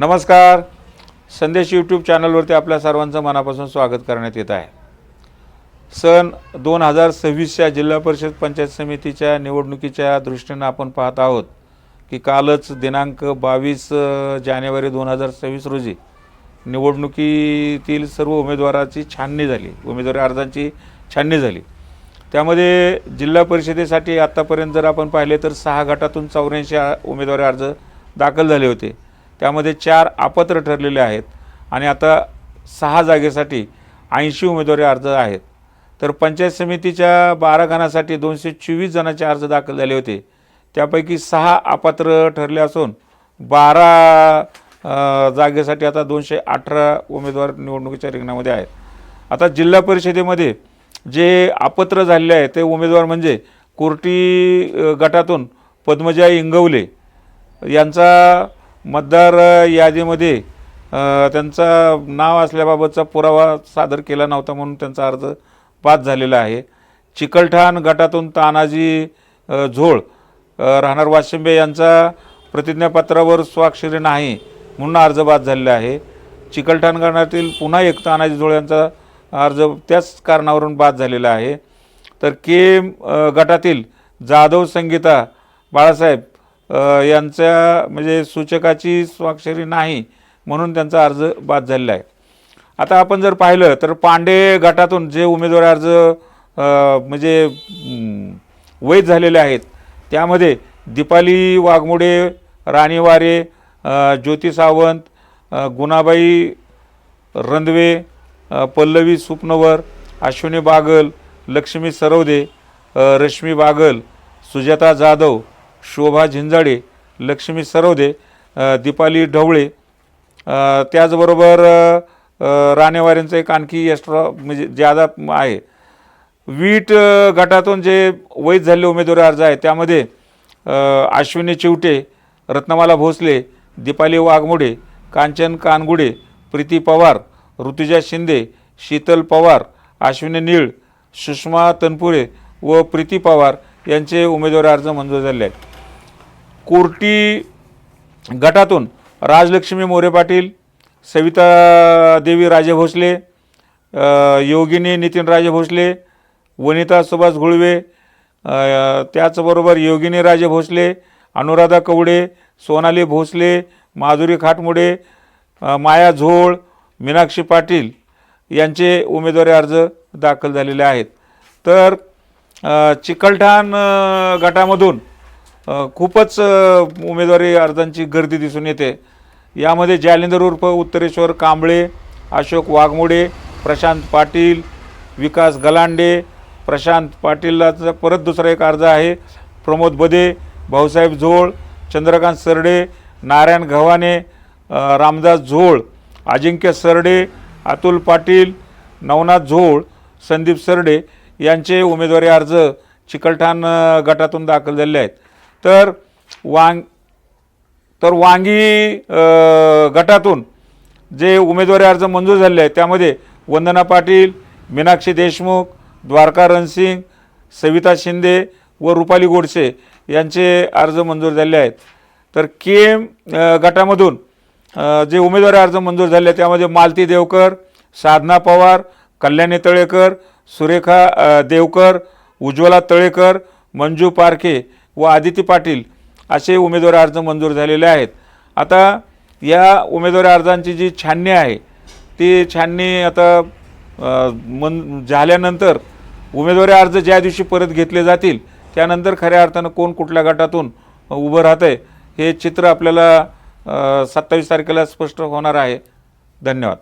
नमस्कार. संदेश यूट्यूब चॅनलवरती आपल्या सर्वांचं मनापासून स्वागत करण्यात येत आहे. सन दोन हजार सव्वीसच्या जिल्हा परिषद पंचायत समितीच्या निवडणुकीच्या दृष्टीनं आपण पाहत आहोत की कालच दिनांक बावीस जानेवारी दोन हजार सव्वीस रोजी निवडणुकीतील सर्व उमेदवाराची छाननी झाली. उमेदवारी अर्जांची छाननी झाली. त्यामध्ये जिल्हा परिषदेसाठी आत्तापर्यंत जर आपण पाहिले तर सहा गटातून चौऱ्याऐंशी उमेदवारी अर्ज दाखल झाले होते. त्यामध्ये चार अपत्र ठरलेले आहेत आणि आता सहा जागेसाठी ऐंशी उमेदवारी अर्ज आहेत. तर पंचायत समितीच्या बारा गणासाठी दोनशे चोवीस जणांचे अर्ज दाखल झाले होते. त्यापैकी सहा अपात्र ठरले असून बारा जागेसाठी आता दोनशे अठरा उमेदवार निवडणुकीच्या रिंगणामध्ये आहेत. आता जिल्हा परिषदेमध्ये जे अपत्र झालेले आहे ते उमेदवार म्हणजे कुर्टी गटातून पद्मजा इंगवले यांचा मतदार यादीमध्ये त्यांचा नाव असल्याबाबतचा पुरावा सादर केला नव्हता म्हणून त्यांचा अर्ज बाद झालेला आहे. चिकलठाण गटातून तानाजी झोळ राहणार वाशिंबे यांचा प्रतिज्ञापत्रावर स्वाक्षरी नाही म्हणून अर्ज बाद झालेला आहे. चिकलठाण गणातील पुन्हा एक तानाजी झोळ यांचा अर्ज त्याच कारणावरून बाद झालेला आहे. तर के गटातील जाधव संगीता बाळासाहेब यांच्या म्हणजे सूचकाची स्वाक्षरी नाही म्हणून त्यांचा अर्ज बाद झालेला आहे. आता आपण जर पाहिलं तर पांडे गटातून जे उमेदवार अर्ज म्हणजे वैध झालेले आहेत त्यामध्ये दीपाली वाघमोडे राणी वारे ज्योती सावंत गुणाबाई रंधवे पल्लवी सुपनवर अश्विनी बागल लक्ष्मी सरवदे रश्मी बागल सुजाता जाधव शोभा झिंजाडे लक्ष्मी सरोदे दीपाली ढवळे त्याचबरोबर राणेवाऱ्यांचं एक आणखी एक्स्ट्रा म्हणजे ज्यादा आहे. वीट गटातून जे वैध झालेले उमेदवारी अर्ज आहेत त्यामध्ये अश्विनी चिवटे रत्नमाला भोसले दीपाली वाघमोडे कांचन कानगुडे प्रीती पवार ऋतुजा शिंदे शीतल पवार अश्विनी नीळ सुषमा तनपुरे व प्रीती पवार यांचे उमेदवारी अर्ज मंजूर झाले आहेत. कोर्टी गटातून राजलक्ष्मी मोरे पाटील सविता देवी राजे भोसले योगिनी नितीन राजे भोसले वनिता सुभाष घुळवे त्याचबरोबर योगिनी राजे भोसले अनुराधा कवडे सोनाली भोसले माधुरी खाटमुडे माया झोळ मीनाक्षी पाटील यांचे उमेदवारी अर्ज दाखल झालेले आहेत. तर चिकलठाण गटामधून खूपच उमेदवारी अर्जांची गर्दी दिसून येते. यामध्ये जालिंदर उर्फ उत्तरेश्वर कांबळे अशोक वाघमोडे प्रशांत पाटील विकास गलांडे प्रशांत पाटीलचा परत दुसरा एक अर्ज आहे. प्रमोद बदे भाऊसाहेब झोळ चंद्रकांत सरडे नारायण गव्हाणे रामदास झोळ अजिंक्य सरडे अतुल पाटील नवनाथ झोळ संदीप सरडे यांचे उमेदवारी अर्ज चिकलठाण गटातून दाखल झालेले आहेत. तर वांग तर वांगी गटातून जे उमेदवारी अर्ज मंजूर झाले आहेत त्यामध्ये वंदना पाटील मीनाक्षी देशमुख द्वारका रणसिंग सविता शिंदे व रुपाली गोडसे यांचे अर्ज मंजूर झाले आहेत. तर के एम गटामधून जे उमेदवारी अर्ज मंजूर झाले आहेत त्यामध्ये मालती देवकर साधना पवार कल्याणी तळेकर सुरेखा देवकर उज्ज्वला तळेकर मंजू पारखे व आदिती पाटील असे उमेदवारी अर्ज मंजूर झालेले आहेत. आता या उमेदवारी अर्जांची जी छाननी आहे ती छाननी आता मन झाल्यानंतर उमेदवारी अर्ज ज्या दिवशी परत घेतले जातील त्यानंतर खऱ्या अर्थानं कोण कुठल्या गटातून उभं राहतं आहे हे चित्र आपल्याला सत्तावीस तारखेला स्पष्ट होणार आहे. धन्यवाद.